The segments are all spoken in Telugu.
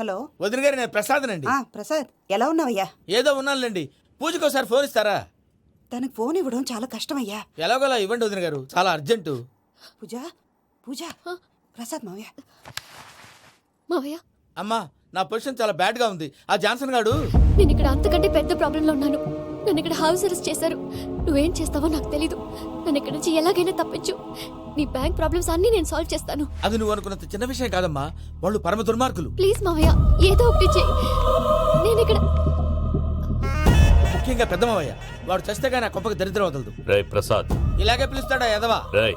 హలో. వదిన గారు నేను ప్రసాదనండి. ఆ ప్రసాద్ ఎలా ఉన్నావయ్యా? ఏదో ఉన్నానులేండి. పూజకి ఒకసారి ఫోన్ ఇస్తారా? తనకు ఫోన్ ఇవ్వడం చాలా కష్టమయ్యా. ఎలాగోలా ఇవ్వండి వదిన గారు చాలా అర్జెంటు. పూజ పూజ. ప్రసాద్ మావయ్య. మావయ్య. అమ్మా నా పొజిషన్ చాలా బ్యాడ్గా ఉంది. ఆ జాన్సన్ గాడు? నేను ఇక్కడ అంతకంటే పెద్ద ప్రాబ్లంలో ఉన్నాను. నన్ను ఇక్కడ హౌస్ అరెస్ట్ చేశారు. నువ్వేం చేస్తావో నాకు తెలీదు. నన్ను ఇక్కడ నుంచి ఎలాగైనా తప్పించు. నీ బ్యాంక్ ప్రాబ్లమ్స్ అన్నీ నేను సాల్వ్ చేస్తాను. అది నువ్వు అనుకున్నంత చిన్న విషయం కాదమ్మా. వాళ్ళు పరమ దుర్మార్గులు. ప్లీజ్ మావయ్య ఏదో ఒకటి చెయ్యి నేను ఇక్కడ ముఖ్యంగా పెద్దమావయ్య వాడు చస్తే కానీ ఆ కుప్పకి దరిద్రం వదలదు. రేయ్ ప్రసాద్. ఇలాగే పిలుస్తాడా ఎదవా రేయ్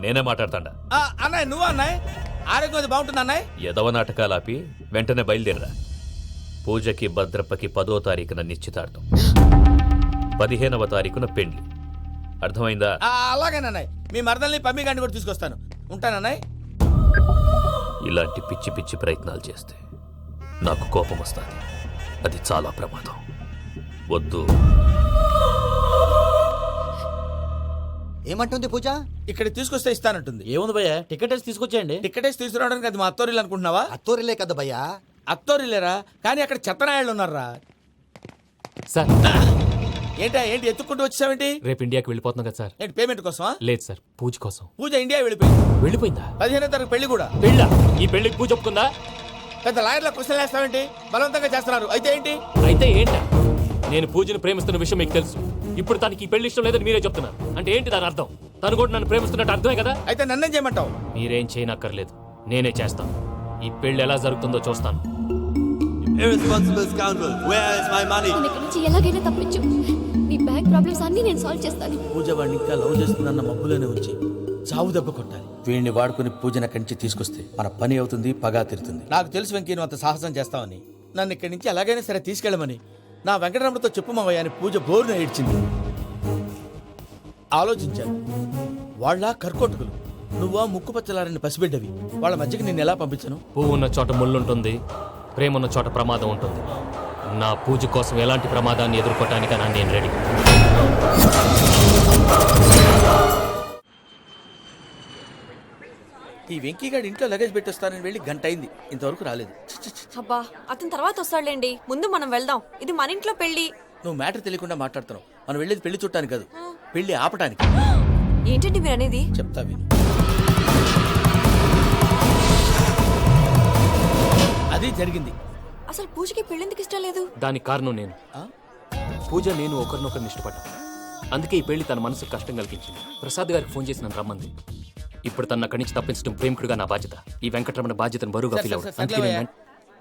నేనే మాట్లాడతాడా. ఆ, అన్నయ్య నువ్వు అన్నయ్య? ఆరోగ్యం అది బాగుంటుంది అన్నయ్య? ఎదవ నాటకాలు ఆపి వెంటనే బయలుదేరరా. పూజకి భద్రప్పకి పదో తారీఖున నిశ్చితార్థం. పదిహేనవ తారీఖున పెండ్లి. అర్థమైందా? ఆ, అలాగేనన్నయ్య మీ మరదల్ని పమ్మి గాండి కూడా తీసుకొస్తాను. ఉంటానన్నయ్య ఇలాంటి పిచ్చి పిచ్చి ప్రయత్నాలు చేస్తే నాకు కోపం వస్తుంది. అది చాలా ప్రమాదం. వద్దు. ఏమంటుంది పూజ? ఇక్కడ తీసుకొస్తే ఇస్తానంటుంది. ఏముంది భయ్య? టికెట్ వేసి తీసుకొచ్చేయండి. టికెటేసి తీసుకురావడానికి అది మా అత్తోరిల్లు అనుకుంటున్నావా? అత్తూరిలే కదా భయ్యా. అత్తోరిల్లేరా? కానీ అక్కడ చెత్తనాయాళ్ళు ఉన్నారా సార్. ఏంటా ఏంటి ఎత్తుక్కుంటూ వచ్చావేంటి? రేపు ఇండియాకి వెళ్ళిపోతున్నాం కదా సార్. ఏంటి పేమెంట్ కోసమా? లేదు సార్ పూజ కోసం. పూజ ఇండియా వెళ్ళిపోయింది. వెళ్ళిపోయిందా? పదిహేనో తారీఖు పెళ్ళి కూడా. పెళ్ళా? ఈ పెళ్ళికి పూజ ఒప్పుకుందా? పెద్ద లాయర్ల క్వశ్చన్ వేస్తావేంటి? బలవంతంగా చేస్తున్నారు. అయితే ఏంటి? అయితే ఏంటా? నేను పూజను ప్రేమిస్తున్న విషయం మీకు తెలుసు. ఇప్పుడు తనకి ఈ పెళ్ళి ఇష్టం లేదని మీరే చెప్తున్నారు. అంటే ఏంటి దాని అర్థం? తను కూడా నన్ను ప్రేమిస్తున్నట్టు అర్థమే కదా? అయితే నన్నేం చేయమంటావు? మీరేం చేయనక్కర్లేదు. నేనే చేస్తాను. ఈ పెళ్ళి ఎలా జరుగుతుందో చూస్తాను. Irresponsible scoundrel, where is my money? నన్ను ఇక్కడ నుంచి ఎలాగైనా తప్పించు. నీ బ్యాంక్ ప్రాబ్లమ్స్ అన్నీ నేను సాల్వ్ చేస్తాను. పూజ వాడిని ఇంకా లవ్ చేస్తుందన్న మబ్బులోనే ఉంచి చావు దెబ్బ కొట్టాలి. వీడిని వాడుకుని పూజన కంచి తీసుకొస్తే మన పని అవుతుంది పగా తీరుతుంది. నాకు తెలుసు వెంకీ నువ్వు అంత సాహసం చేస్తావని. నన్ను ఇక్కడి నుంచి ఎలాగైనా సరే తీసుకెళ్ళమని. నా వెంకటరమణతో చెప్పు మావయ్య అని పూజ బోరున ఏడ్చింది. ఆలోచించాను. వాళ్ళ కర్కోటకులు నువ్వా ముక్కు పచ్చలారని పసిబిడ్డవి. వాళ్ళ మధ్యకి నేను ఎలా పంపించను? పువ్వు ఉన్న చోట ముళ్ళుంటుంది. ప్రేమ ఉన్న చోట ప్రమాదం ఉంటుంది. నా పూజ కోసం ఎలాంటి ప్రమాదాన్ని ఎదుర్కోవటానికైనా నేను రెడీ. ఈ వెంకీగాడి ఇంట్లో లగేజ్ పెట్టొస్తానని వెళ్ళి గంట అయింది ఇంతవరకు రాలేదు. అబ్బా అతని తర్వాత వస్తాడులేండి. ముందు మనం వెళ్దాం. ఇది మన ఇంట్లో పెళ్ళి నువ్వు మ్యాటర్ తెలియకుండా మాట్లాడుతున్నావు. మనం వెళ్ళేది పెళ్ళి చుట్టానికి కాదు. పెళ్ళి ఆపటానికి. ఏంటండి మీరు అనేది చెప్తా విను. అది జరిగింది. అసలు పూజకి పెళ్ళెందుకు ఇష్టం లేదు? దానికి కారణం నేను. ఆ? పూజ నేను ఒకరినొకరిని ఇష్టపడ్డా. అందుకే ఈ పెళ్ళి తన మనసుకు కష్టం కలిగించింది. ప్రసాద్ గారికి ఫోన్ చేసి నన్ను రమ్మంది. ఇప్పుడు తన అక్కడి నుంచి తప్పించడం ప్రేమికుడుగా నా బాధ్యత. ఈ వెంకటరమణ బాధ్యతను బరువుగా ఫీల్ అందుకే నేను సర్లేవయ్యా.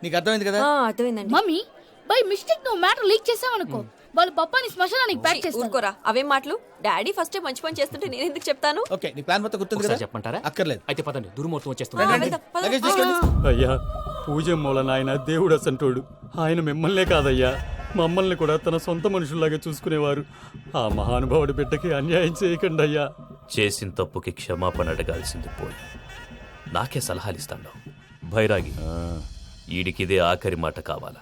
నీకు అర్థమైంది కదా? ఆ, అర్థమైందండి. మమ్మీ బై మిస్టేక్ నువ్వు మ్యాటర్ లీక్ చేసావనుకో. వాళ్ళ పప్పాని శ్మశానానికి ప్యాక్ చేస్తారు ఊరుకోరా. అవేం మాటలు? డాడీ ఫస్ట్ మంచి పని చేస్తుంటే నేను ఎందుకు చెప్తాను? ఓకే నీ ప్లాన్ మొత్తం గుర్తుంది కదా? చెప్పమంటారా? అక్కర్లేదు. అయితే పదండి దుర్మూర్తం వచ్చేస్తుంది అయ్యా. పూజ మూలన ఆయన దేవుడు అసంటోడు. ఆయన మిమ్మల్నే కాదయ్యా. మమ్మల్ని కూడా తన సొంత మనుషుల్లాగా చూసుకునేవారు. ఆ మహానుభావుడి బిడ్డకి అన్యాయం చేయకండి అయ్యా. చేసిన తప్పుకి క్షమాపణ అడగాల్సింది పోయి. నాకే సలహాలు ఇస్తాడు భైరాగి ఈడికిదే ఆఖరి మాట కావాలా?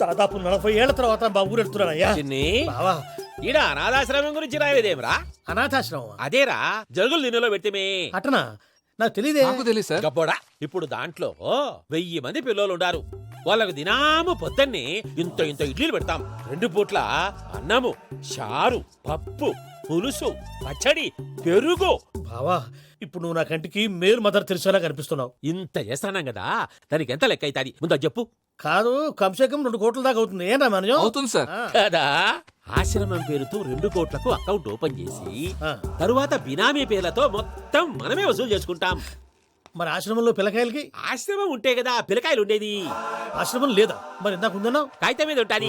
దాదాపు నలభై ఏళ్ళ తర్వాత మా ఊరు వెళ్తున్నానయ్యా చిన్ని. బావా. ఈడ అనాథాశ్రమం గురించి రాయలేదేమిరా? అనాథాశ్రమం అదేరా జరుగులు దీనిలో పెట్టిమే. అటనా? నాకు తెలియదే నాకు తెలియదు సార్. గబ్బోడా ఇప్పుడు దాంట్లో వెయ్యి మంది పిల్లలు ఉండారు. వాళ్ళకు దినాము పొద్దున్నే ఇంత ఇంత ఇడ్లీలు పెడతాం. రెండు పూట్ల అన్నము చారు పప్పు పులుసు పచ్చడి పెరుగు. బావా ఇప్పుడు నువ్వు నా కంటికి మేలు మదర్ తెలిసేలా కనిపిస్తున్నావు. ఇంత చేస్తానం కదా దానికి ఎంత లెక్క అవుతుంది? ముందు చెప్పు. కాదు కంసే కం రెండు కోట్ల దాకా అవుతుంది. ఏం రామానుజం అవుతుంది సార్. కదా ఆశ్రమం పేరుతో రెండు కోట్లకు అకౌంట్ ఓపెన్ చేసి ఆ. తరువాత బినామీ పేర్లతో మొత్తం మనమే వసూలు చేసుకుంటాం. మరి ఆశ్రమంలో పిల్లకాయలకి? ఆశ్రమం ఉంటే కదా పిల్లకాయలు ఉండేది. ఆశ్రమం లేదా? మరి ఇందాక ఉందన్నావు? కాగితం మీద ఉంటాది.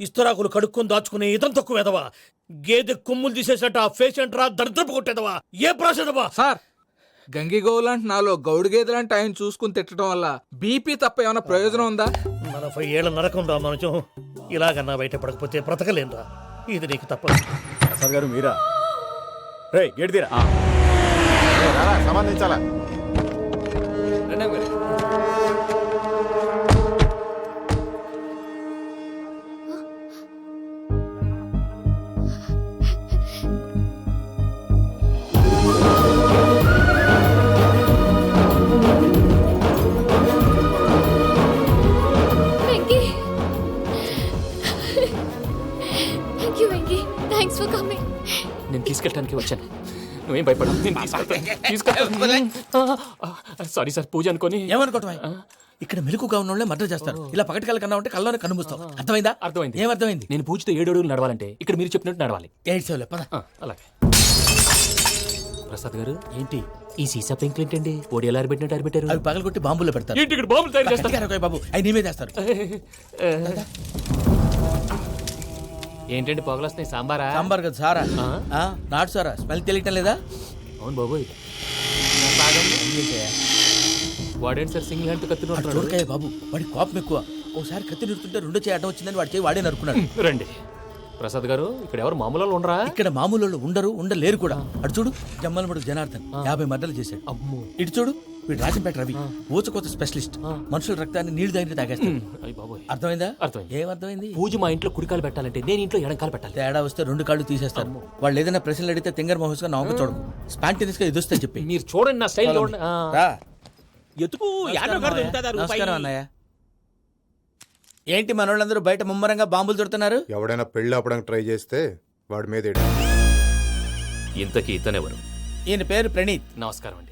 ఇస్తరాకులు కడుక్కొని దాచుకునే ఇతం తక్కువ ఎదవా గేదె కొమ్ములు తీసేసినట్టు ఆ పేషెంట్ రా దరిద్రపు కొట్టేదవా? ఏ ప్రాసెదవా సార్ గంగిగోవులాంటి నాలో గౌడు గేదెలాంటి ఆయన చూసుకుని తిట్టడం వల్ల బీపీ తప్ప ఏమైనా ప్రయోజనం ఉందా? నలభై ఏళ్ళ నరకం రా మనచం ఇలాగన్నా బయటపడకపోతే బ్రతకలేనురా. ఇది నీకు తప్పదు. ప్రసాద్ గారు మీరా? రే గేట్ తీరా. సంబంధించాలా? నువ్వేం భయపడవు నేను తీసుకెళ్తాను తీసుకెళ్తాను సారీ సార్ పూజ అనుకొని. ఏమనుకోవటం ఇక్కడ మెలకుగా ఉన్న వాళ్ళే మర్డర్ చేస్తారు. ఇలా పగటి కళ్ళ కన్నా ఉంటే కళ్ళలోనే కనుమూస్తావు అర్థమైందా? అర్థమైంది. ఏమర్థమైంది నేను పూజతో ఏడు అడుగులు నడవాలంటే ఇక్కడ మీరు చెప్పినట్టు నడవాలి. సెవెన్ పద. అలాగే. ప్రసాద్ గారు ఏంటి? ఈ సీసా పెంకులు ఏంటండి? ఓడి ఎలా అరబెట్టినట్టు అరబెట్టారు అవి పగలగొట్టి బాంబులో పెడతారు. ఏంటి ఇక్కడ బాబులు తయారు చేస్తారు? బాబు. అవి నీమే చేస్తారు ఏంటండి పొగలొస్తున్నాయి? సాంబారా? సాంబార్ కదా సారా? నాటు సారా? స్మెల్ తెలియటం లేదా? అవును బాబోయ్. వాడేంటి సార్ సింగిల్ హ్యాండ్ ఉంటున్నాడు చూడకాయ బాబు. వాడి కోపం ఎక్కువ. ఒకసారి కత్తి నిరుతుంటే రెండో చేయి అడ్డం వచ్చిందని వాడి చేయి వాడే నరుకున్నాడు. రండి. ప్రసాద్ గారు ఇక్కడ ఎవరు మామూలు ఉండరా? ఇక్కడ మామూలు ఉండరు ఉండలేరు కూడా. అటు చూడు జమ్మలమడు జనార్దన్ యాభై మర్డర్లు చేశాడు. అమ్మో. ఇటు చూడు. వీడు రాజంపేట రవి ఊచకోత స్పెషలిస్ట్. మనుషుల రక్తాన్ని నీళ్ళు దగ్గర తాగేస్తాడు. అర్థమైందా? అర్థమైంది. ఏమర్థమైంది? పూజ మా ఇంట్లో కుడికాలు పెట్టాలంటే నేను ఇంట్లో ఎడంకాలు పెట్టాలి. తేడా వస్తే రెండు కాళ్ళు తీసేస్తారు. వాళ్ళు ఏదైనా ప్రశ్నలు అడిగితే తింగర్ మహోస్గా నవ్వు చూడకు. స్పాంటినియస్గా ఎదుస్తా చెప్పి. మీరు చూడండి నా స్టైల్. ఎతుకు? నమస్కారం అన్నయ్య. ఏంటి మనోళ్ళందరూ బయట ముమ్మరంగా బాంబులు దొరుకుతున్నారు? ఎవడైనా పెళ్ళి ఆపడానికి ట్రై చేస్తే వాడి మీద. ఇంతకీ ఇతనెవరు? ఈయన పేరు ప్రణీత్. నమస్కారం అండి.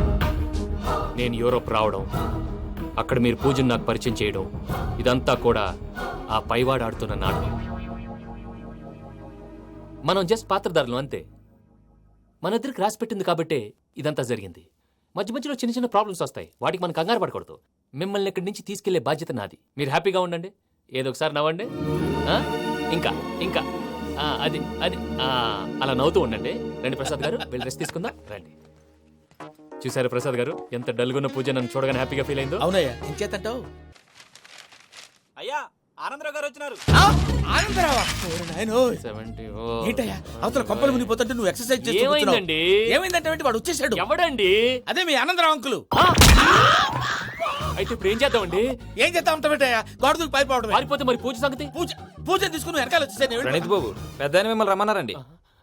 నేను యూరోప్ రావడం అక్కడ మీరు పూజను నాకు పరిచయం చేయడం ఇదంతా కూడా ఆ పైవాడు ఆడుతున్న నాటకం. మనం జస్ట్ పాత్రధారులు అంతే. మన ఇద్దరికి రాసి పెట్టింది కాబట్టే ఇదంతా జరిగింది. మధ్య మధ్యలో చిన్న చిన్న ప్రాబ్లమ్స్ వస్తాయి. వాటికి మనం కంగారు పడకూడదు. మిమ్మల్ని ఇక్కడి నుంచి తీసుకెళ్ళే బాధ్యత నాది. మీరు హ్యాపీగా ఉండండి. ఏదో ఒకసారి నవ్వండి. ఇంకా ఇంకా. అది అది. అలా నవ్వుతూ ఉండండి. రండి ప్రసాద్ గారు వెళ్ళి రెస్ట్ తీసుకుందాం. రండి. చూసారు ప్రసాద్ గారు? ఎంత డల్గున్న పూజ నన్ను చూడగానే హ్యాపీగా ఫీల్ అయిందో? అవునయ్యా ఇంకేతంటావు అయ్యా ఆనందరావు గారు వచ్చినారు. ఆనందరావా? నాయనోయ్. సెవెంటీ ఏంటయ్యా అవతల కొంపలు మునిగిపోతుంటే నువ్వు ఎక్సర్సైజ్ చేస్తూ కూర్చున్నావు. ఏమైందండి? ఏమైందంటే ఏంటి? వాడు వచ్చేసాడు. ఎవడండి? అదే మీ ఆనందరావు అంకులు. ఆ! అయితే ఇప్పుడు ఏం చేద్దామండి? ఏం చేస్తా ఉంటావేటయ్యా గోడ దూకి పైపోవడమే పారిపోతే మరి పూజ సంగతి? పూజ పూజ తీసుకుని వెనకాల వచ్చేసాను ప్రణీత్ బాబు పెద్ద మిమ్మల్ని రమ్మన్నారండి.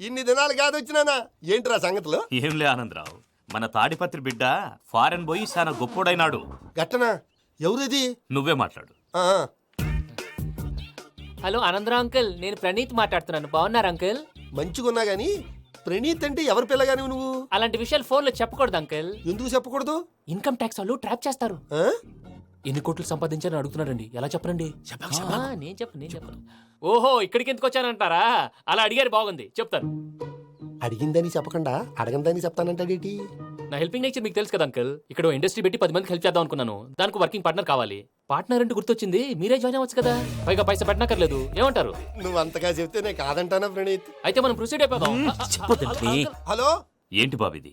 ఇన్ని దినాలు కాదు వచ్చినానా? ఏంట్రా సంగతులు? ఏంలే ఆనందరావు మన తాడిపత్రి బిడ్డ ఫారెన్ పోయి చాలా గొప్పోడైనాడు. గట్టనా ఎవరిది? నువ్వే మాట్లాడు. ఆ, హలో ఆనందరావు అంకుల్ నేను ప్రణీత్ మాట్లాడుతున్నాను. బాగున్నారు అంకుల్? మంచిగున్నా గాని ప్రణీత్ అంటే ఎవరి పిల్లగాని నువ్వు? అలాంటి విషయాలు ఫోన్లో చెప్పకూడదు అంకుల్. ఎందుకు చెప్పకూడదు? ఇన్కమ్ ట్యాక్స్ వాళ్ళు ట్రాప్ చేస్తారు. ఆ? ఎన్ని కోట్లు సంపాదించాలని అడుగుతున్నాడండి. ఎలా చెప్పరండి ఆ, నేను చెప్పను నేను చెప్పను. ఓహో ఇక్కడికి ఎందుకు వచ్చానంటారా? అలా అడిగారు బాగుంది. చెప్తాను. అడిగిందని చెప్పకుండా? అడగందని చెప్తానంటాడేటి నా హెల్పింగ్ నేచర్ మీకు తెలుసు కదా అంకల్. ఇక్కడ ఇండస్ట్రీ పెట్టి పది మందికి హెల్ప్ చేద్దాం అనుకున్నాను. దానికి వర్కింగ్ పార్ట్నర్ కావాలి. పార్ట్నర్ అంటే గుర్తొచ్చింది మీరే జాయిన్ అవ్వచ్చు కదా. పైగా పైసా పెట్టనక్కర్లేదు ఏమంటారు? నువ్వు అంతగా చెప్తే నేను కాదంటానా ప్రణీత్? అయితే మనం ప్రొసీడ్ అయిపోదాం. హలో? ఏంటి బాబిది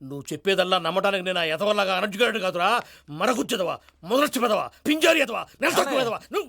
నువ్వు చెప్పేదల్లా నమ్మడానికి నేను ఆ ఎదవల్లాగా అనర్జుగాడు కాదురా. మరగుచ్చదవా? మొదలచ్చి పెదవా పింజారి ఎదవా నెలసొక్కు పెదవా నువ్వు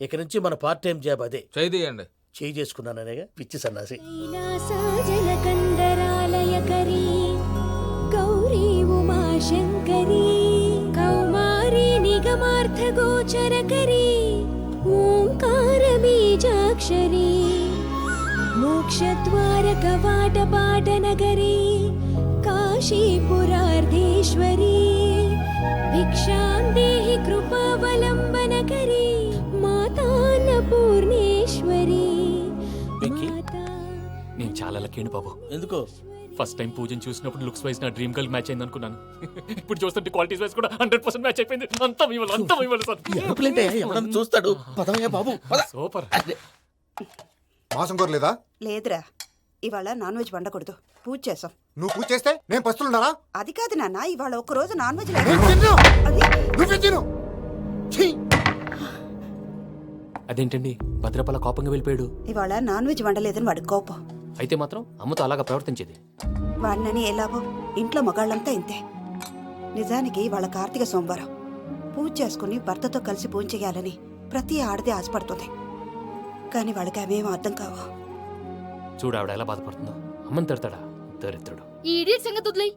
ఇక నుంచి మన పార్ట్ టైం జాబ్ అదే. చేయండి చేయి చేసుకున్నాననేగా పిచ్చి సన్నాసి. గౌరీ ఉమాశంకరీ కౌమారీ నిగమార్థగోచరకరీ ఓంకారబీజాక్షరీ మోక్షద్వారకవాటపాటనగరీ కాశీపురార్ధేశ్వరీ భిక్షాం దేహి కృపావలంబనకరీ చాలా లక్కీని బాబు. ఎందుకు? ఫస్ట్ టైం పూజను చూసినప్పుడు లుక్స్ వైజ్ నా డ్రీమ్ గర్ల్ మ్యాచ్ అయింది అనుకున్నాను. ఇప్పుడు చూస్తుంటే క్వాలిటీస్ వైజ్ కూడా హండ్రెడ్ పర్సెంట్ మ్యాచ్ అయిపోయింది. అంతా ఇవ్వాలి అంతా ఇవ్వాలి సార్. ఎవడన్నా చూస్తాడు. పదవయ్యా బాబు పద. సూపర్ మాసం కోరలేదా లేదురా. ఇవాళ నాన్ వెజ్ వండకూడదు. పూజ చేసాం. నువ్వు పూజ చేస్తే నేను పస్తులున్నారా అది కాదు నాన్న ఇవాళ ఒక రోజు నాన్ వెజ్ నువ్వే తిను! అదేంటండి? భద్రపల కోపంగా వెళ్ళిపోయాడు. ఇవాళ నాన్ వెజ్ వండలేదని వాడి కోపం. అయితే మాత్రం అమ్మతో అలాగా ప్రవర్తించేది. వాడినని ఏ లాభం ఇంట్లో మగాళ్ళంతా ఇంతే. నిజానికి వాళ్ళ కార్తీక సోమవారం. పూజ చేసుకుని భర్తతో కలిసి పూజ చేయాలని ప్రతి ఆడది ఆశపడుతుంది. కానీ వాళ్ళకి అవేం అర్థం కావు? చూడు ఆవిడ ఎలా బాధపడుతుందో. అమ్మని తిడతాడా? దరిద్రుడు. ఈ ఇడియట్ సంగతి వదిలేయ్.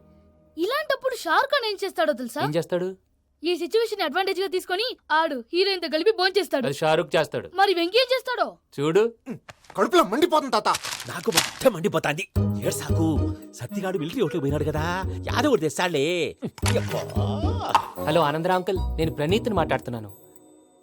ఇలాంటప్పుడు షారుఖ్ ఖాన్ ఏం చేస్తాడో తెలుసా? ఏం చేస్తాడు? ఈ సిచ్యువేషన్ అడ్వాంటేజ్గా తీసుకొని ఆడు హీరోయిన్తో కలిపి బోన్ చేస్తాడు. అది షారుఖ్ చేస్తాడు. మరి వెంకీ ఏం చేస్తాడో? చూడు. కడుపులో మండిపోతుంది తాత. నాకు మొత్తం మండిపోతాంది. ఏడు సాకు. సత్తిగాడు మిలిటరీ ఓట్లు పోయినాడు కదా. యాదవ్ తెస్తాడులే. హలో ఆనందరా అంకుల్ నేను ప్రణీత్ని మాట్లాడుతున్నాను.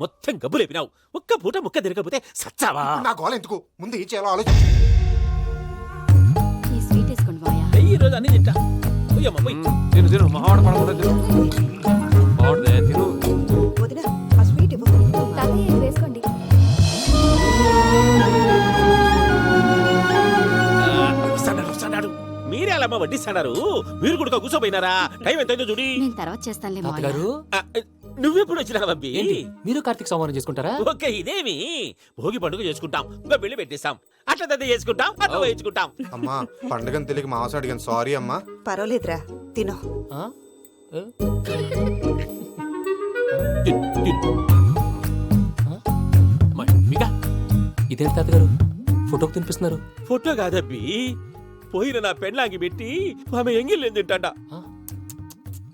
మొత్తం గబ్బు లేపినావు ఒక్క పూట ముక్క తిరగకపోతే సచ్చావా? నా గోల ఎందుకు? ముందు ఏం చేయాలో ఆలోచించు ఈ స్వీట్ వేసుకోండి ఈ రోజు అన్ని తింటా. పోయమ్మ పోయి. తిను తిను. మహావాడ పడకుండా తిను. తిను. వదిన ఆ స్వీట్ ఇవ్వు. తాతయ్య ఇది వేసుకోండి. వస్తాడారు వస్తాడారు మీరే అలా వడ్డిస్తాడారు? మీరు కూడా కూర్చోపోయినారా? టైం ఎంతైందో చూడి. నేను తర్వాత చేస్తానులే మాయా తాతగారు? ఆ, నువ్వెప్పుడు వచ్చినా బంబి ఏంటి? మీరు కార్తీక్ సంహారం చేసుకుంటారా? ఓకే ఇదేమి. భోగి పండుగ చేసుకుంటాం. ఇంకా పెళ్ళి పెట్టేస్తాం. అట్లా దద్ద చేసుకుంటాం అట్లా వేయించుకుంటాం. అమ్మా పండుగను తెలియక మాంసం అడిగాను. సారీ అమ్మా. పర్వాలేదురా తినో. ఆ? ఏ? ఇదేంటి తాతగారు? ఫోటోకి తినిపిస్తున్నారు. ఫోటో కాదబ్బి. పోయిన నా పెళ్ళాంగి పెట్టి ఆమె ఎంగిల్లేం తింటాడ. ఆ?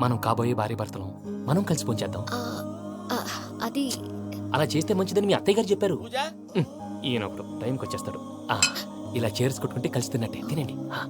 మనం కాబోయే భార్య భర్తలు. మనం కలిసి పోంచేద్దాం ఆ, ఆ, అది అలా చేస్తే మంచిదని మీ అత్తయ్య గారు చెప్పారు. ఉమ్, ఈయన ఒకడు టైంకి వచ్చేస్తాడు ఆ, ఇలా చేర్స్ కొట్టుకుంటే కలిసి తిన్నట్టే. తినండి. ఆ.